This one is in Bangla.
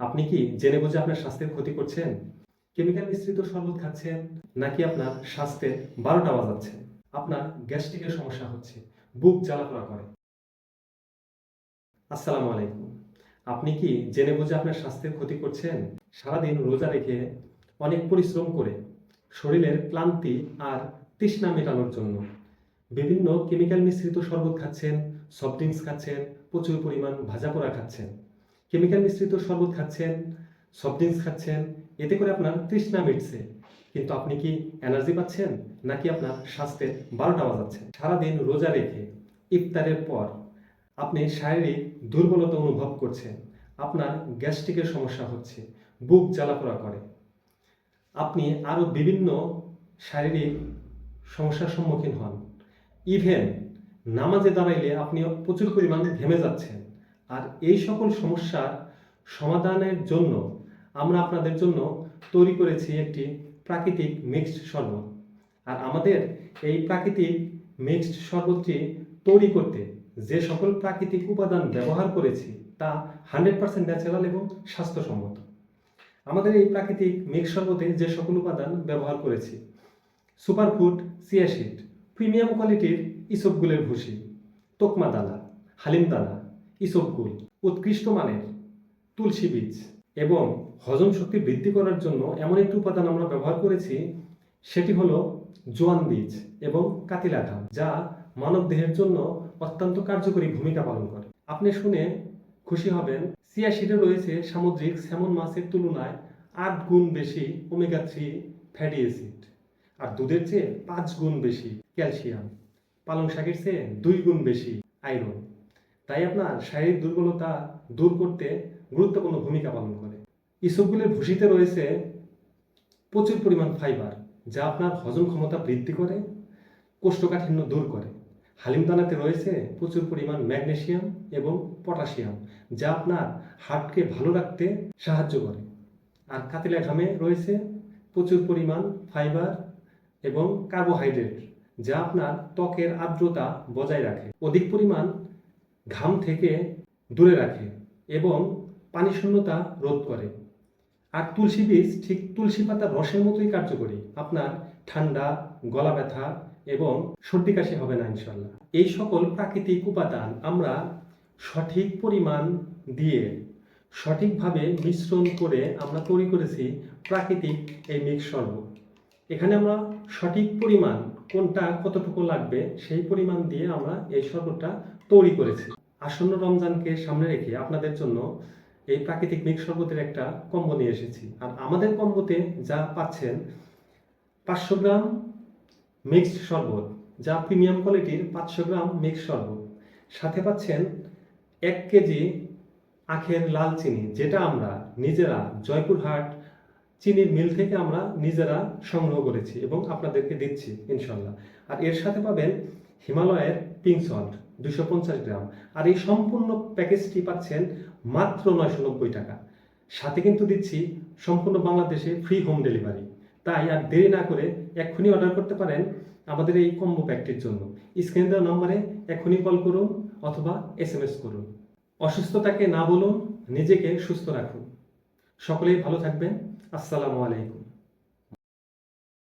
আপনি কি জেনে বুঝে আপনার স্বাস্থ্যের ক্ষতি করছেন? কেমিক্যাল মিশ্রিত শরবত খাচ্ছেন নাকি আপনার স্বাস্থ্যের বারোটা বাজাচ্ছে? আপনার গ্যাস্ট্রিকের সমস্যা হচ্ছে, বুক জ্বালাপোড়া করে। আসসালামু আলাইকুম। আপনি কি জেনে বুঝে আপনার স্বাস্থ্যের ক্ষতি করছেন? সারাদিন রোজা রেখে অনেক পরিশ্রম করে শরীরের ক্লান্তি আর তৃষ্ণা মেটানোর জন্য বিভিন্ন কেমিক্যাল মিশ্রিত শরবত খাচ্ছেন, সফট ড্রিঙ্কস খাচ্ছেন, প্রচুর পরিমাণ ভাজা পোড়া খাচ্ছেন। কেমিক্যাল মিশ্রিত শরবত খাচ্ছেন সফট ড্রিঙ্কস খাচ্ছেন, এতে করে আপনার তৃষ্ণা মিটছে। কিন্তু আপনি কি এনার্জি পাচ্ছেন? নাকি আপনার স্বাস্থ্যের বারোটা বাজাচ্ছে? সারাদিন রোজা রেখে, ইফতারের পর আপনি শারীরিক দুর্বলতা অনুভব করছেন। আপনার গ্যাস্ট্রিকের সমস্যা হচ্ছে, বুক জ্বালাপোড়া করে। আপনি আরও বিভিন্ন শারীরিক সমস্যার সম্মুখীন হন। ইভেন নামাজে দাঁড়াইলে আপনি প্রচুর পরিমাণ ঘেমে যাচ্ছেন। আর এই সকল সমস্যার সমাধানের জন্য আমরা আপনাদের জন্য তৈরি করেছি একটি প্রাকৃতিক মিক্সড শরবত। আর আমাদের এই প্রাকৃতিক মিক্সড শরবতটি তৈরি করতে যে সকল প্রাকৃতিক উপাদান ব্যবহার করেছি তা হান্ড্রেড পার্সেন্ট ন্যাচারাল এবং স্বাস্থ্যসম্মত। আমাদের এই প্রাকৃতিক মিক্স শরবতে যে সকল উপাদান ব্যবহার করেছি সুপারফুড সিয়াশিট প্রিমিয়াম কোয়ালিটির ইসবগুলের ভুসি, তোকমা দানা, হালিম দানা ইসবগুল, উৎকৃষ্ট মানের, তুলসী বীজ এবং হজম শক্তি বৃদ্ধি করার জন্য এমন একটি উপাদান আমরা ব্যবহার করেছি, সেটি হলো জোয়ান বীজ এবং কাতিলা ঘাম যা মানব দেহের জন্য অত্যন্ত কার্যকরী ভূমিকা পালন করে। আপনি শুনে খুশি হবেন সিয়াশিডে রয়েছে সামুদ্রিক স্যামন মাছের তুলনায় আট গুণ বেশি ওমেগা থ্রি ফ্যাটি অ্যাসিড, আর দুধের চেয়ে পাঁচ গুণ বেশি ক্যালসিয়াম। পালং শাকের চেয়ে দুই গুণ বেশি আয়রন। তাই আপনার শারীরিক দুর্বলতা দূর করতে গুরুত্বপূর্ণ ভূমিকা পালন করে। ইসবগুলের ভুসিতে রয়েছে প্রচুর পরিমাণ ফাইবার, যা আপনার হজম ক্ষমতা বৃদ্ধি করে, কোষ্ঠকাঠিন্য দূর করে। হালিম দানাতে রয়েছে প্রচুর পরিমাণ ম্যাগনেশিয়াম এবং পটাশিয়াম, যা আপনার হার্টকে ভালো রাখতে সাহায্য করে। আর কাতিলা ঘামে রয়েছে প্রচুর পরিমাণ ফাইবার এবং কার্বোহাইড্রেট, যা আপনার ত্বকের আর্দ্রতা বজায় রাখে। অধিক পরিমাণ ঘাম থেকে দূরে রাখে এবং পানি শূন্যতা রোধ করে। আর তুলসী বীজ ঠিক তুলসী পাতার রসের মতোই কার্যকরী। আপনার ঠান্ডা, গলা ব্যথা এবং সর্দি কাশি হবে না ইনশাল্লাহ এই সকল প্রাকৃতিক উপাদান আমরা সঠিক পরিমাণ দিয়ে সঠিকভাবে মিশ্রণ করে আমরা তৈরি করেছি প্রাকৃতিক এই মিক্স এখানে আমরা সঠিক পরিমাণ কোনটা কতটুকু লাগবে সেই পরিমাণ দিয়ে আমরা এই শরবতটা তৈরি করেছি। আসন্ন রমজানকে সামনে রেখে আপনাদের জন্য এই প্রাকৃতিক মিক্স শরবতের একটা কম্বো নিয়ে এসেছি। আর আমাদের কম্বোতে যা পাচ্ছেন পাঁচশো গ্রাম মিক্সড শরবত, যা প্রিমিয়াম কোয়ালিটির পাঁচশো গ্রাম মিক্স শরবত। সাথে পাচ্ছেন এক কেজি আখের লাল চিনি, যেটা আমরা নিজেরা জয়পুরহাট চিনির মিল থেকে আমরা নিজেরা সংগ্রহ করেছি এবং আপনাদেরকে দিচ্ছি, ইনশাল্লাহ। আর এর সাথে পাবেন হিমালয়ের পিঙ্ক সল্ট দুশো পঞ্চাশ গ্রাম। আর এই সম্পূর্ণ প্যাকেজটি পাচ্ছেন মাত্র নয়শো নব্বই টাকা। সাথে কিন্তু দিচ্ছি সম্পূর্ণ বাংলাদেশে ফ্রি হোম ডেলিভারি তাই আর দেরি না করে এক্ষুনি অর্ডার করতে পারেন আমাদের এই কম্বো প্যাকটির জন্য। স্ক্রিনে দেওয়া নম্বরে এক্ষুনি কল করুন অথবা এস এম এস করুন। অসুস্থতাকে না বলুন, নিজেকে সুস্থ রাখুন। সকলেই ভালো থাকবেন। আসসালামু আলাইকুম।